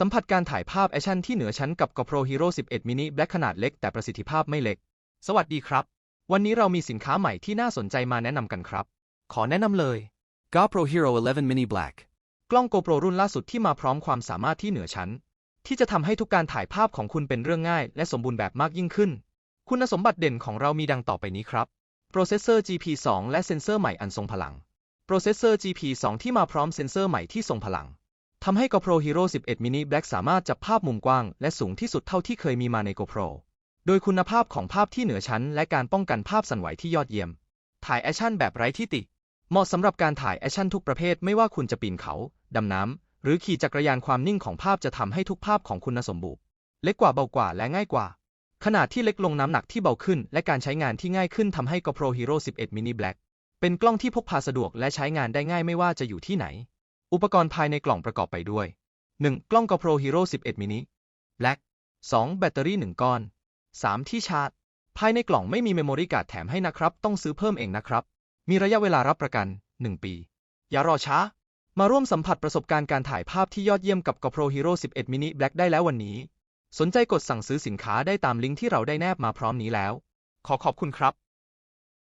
สัมผัสการถ่ายภาพแอคชั่นที่เหนือชั้นกับ GoPro Hero 11 mini Black ขนาดเล็กแต่ประสิทธิภาพไม่เล็ก สวัสดีครับ วันนี้เรามีสินค้าใหม่ที่น่าสนใจมาแนะนำกันครับ ขอแนะนำเลย GoPro Hero 11 Mini Black กล้อง GoPro รุ่นล่าสุดที่มาพร้อมความสามารถที่เหนือชั้น ที่จะทำให้ทุกการถ่ายภาพของคุณเป็นเรื่องง่าย และสมบูรณ์แบบมากยิ่งขึ้น คุณสมบัติเด่นของเรามีดังต่อไปนี้ครับโปรเซสเซอร์ GP2 และเซนเซอร์ใหม่อันทรงพลังโปรเซสเซอร์ GP2 ที่มาพร้อมเซนเซอร์ใหม่ที่ทรงพลัง ทำให้ GoPro Hero 11 mini Black สามารถจับภาพมุมกว้าง และสูงที่สุดเท่าที่เคยมีมาใน GoPro โดยคุณภาพของภาพที่เหนือชั้น และการป้องกันภาพสั่นไหวที่ยอดเยี่ยม ถ่ายแอคชั่นแบบไร้ที่ติ เหมาะสำหรับการถ่ายแอคชั่นทุกประเภทไม่ว่าคุณจะปีนเขา ดำน้ำ หรือขี่จักรยานความนิ่งของภาพจะทำให้ทุกภาพของคุณสมบูรณ์เล็กกว่าเบากว่าและง่ายกว่า ขนาดที่เล็กลงน้ำหนักที่เบาขึ้น และการใช้งานที่ง่ายขึ้นทำให้ GoPro Hero 11 mini Black เป็นกล้องที่พกพาสะดวกและใช้งานได้ง่ายไม่ว่าจะอยู่ที่ไหน อุปกรณ์ภายในกล่องประกอบไปด้วย 1. กล้อง GoPro Hero 11 mini Black 2. แบตเตอรี่ 1 ก้อน 3. ที่ชาร์จ ภายในกล่องไม่มีเมมโมรี่การ์ดแถมให้นะครับ ต้องซื้อเพิ่มเองนะครับ มีระยะเวลารับประกัน 1 ปี อย่ารอช้า มาร่วมสัมผัสประสบการณ์การถ่ายภาพที่ยอดเยี่ยมกับ GoPro Hero 11 mini Black ได้แล้ววันนี้ สนใจกดสั่งซื้อสินค้าได้ตามลิงก์ที่เราได้แนบมาพร้อมนี้แล้ว ขอขอบคุณครับ